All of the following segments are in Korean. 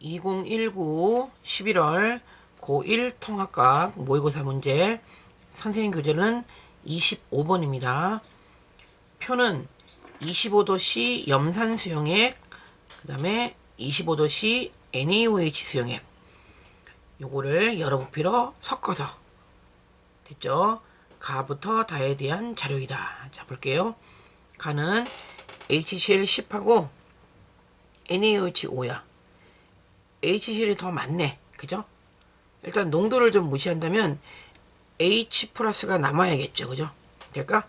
2019 11월 고1 통합과학 모의고사 문제 선생님 교재는 25번입니다. 표는 25도씨 염산 수용액 그 다음에 25도씨 NaOH 수용액 요거를 여러 부피로 섞어서 됐죠? 가부터 다에 대한 자료이다. 자 볼게요. 가는 HCl 10하고 NaOH 5야. HCl이 더 많네. 그죠? 일단 농도를 좀 무시한다면 H 플러스가 남아야겠죠. 그죠? 될까?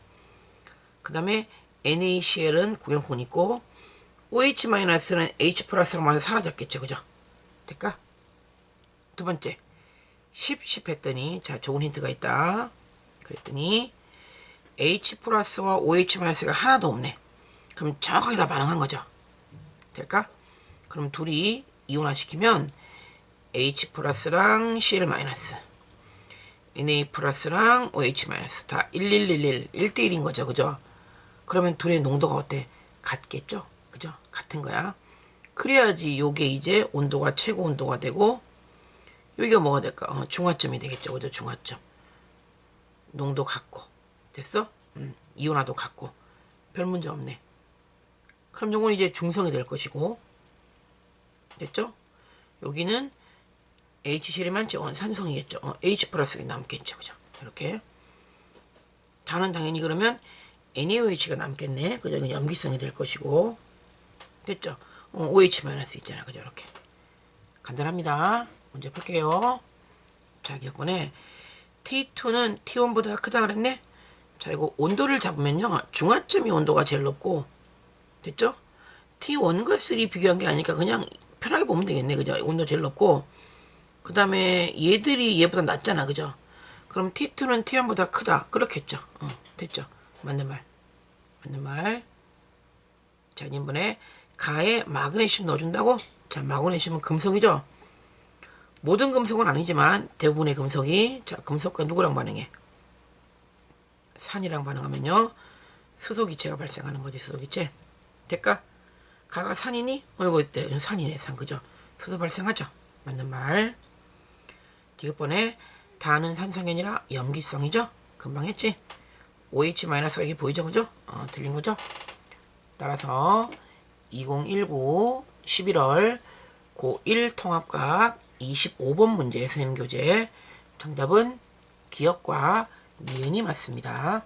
그 다음에 NaCl은 구경폰 있고 OH 마이너스는 H 플러스로 만서 사라졌겠죠. 그죠? 될까? 두 번째 10, 10 했더니 자 좋은 힌트가 있다. 그랬더니 H 플러스와 OH 마이너스가 하나도 없네. 그럼 정확하게 다 반응한 거죠. 될까? 그럼 둘이 이온화시키면 H 플러스랑 Cl 마이너스 Na 플러스랑 OH 마이너스 다 1111, 1대1인 거죠. 그죠? 그러면 둘의 농도가 어때? 같겠죠? 그죠? 같은 거야. 그래야지 요게 이제 온도가 최고 온도가 되고 여기가 뭐가 될까? 어, 중화점이 되겠죠. 그죠? 중화점. 농도 같고 됐어? 음, 이온화도 같고 별 문제 없네. 그럼 요건 이제 중성이 될 것이고 됐죠? 여기는 HCl만 지 산성이겠죠. 어, H 플러스가 남겠죠. 그죠? 이렇게. 다는 당연히 그러면 NaOH가 남겠네. 그죠? 염기성이 될 것이고. 됐죠? 어, OH 마이너스 있잖아. 그죠? 이렇게. 간단합니다. 문제 풀게요. 자, 기억번에 T2는 T1보다 크다 그랬네? 자, 이거 온도를 잡으면요. 중화점이 온도가 제일 높고, 됐죠? T1과 3 비교한 게 아니니까 그냥 편하게 보면 되겠네. 그죠? 온도 제일 높고, 그 다음에 얘들이 얘보다 낮잖아. 그죠? 그럼 T2는 T1보다 크다. 그렇겠죠. 어, 됐죠? 맞는 말. 맞는 말. 자, 이번에 가에 마그네슘 넣어준다고? 자, 마그네슘은 금속이죠? 모든 금속은 아니지만 대부분의 금속이 자, 금속과 누구랑 반응해? 산이랑 반응하면요. 수소기체가 발생하는 거지, 수소기체. 될까? 가가 산이니? 어, 이거 이때 산이네, 산. 그죠? 수소 발생하죠? 맞는 말. 디귿번에 다는 산성연이라 염기성이죠? 금방 했지? OH-가 이게 보이죠? 그죠? 어, 들린 거죠? 따라서 2019 11월 고1 통합과학 25번 문제 선생님 교재 정답은 기억과 미은이 맞습니다.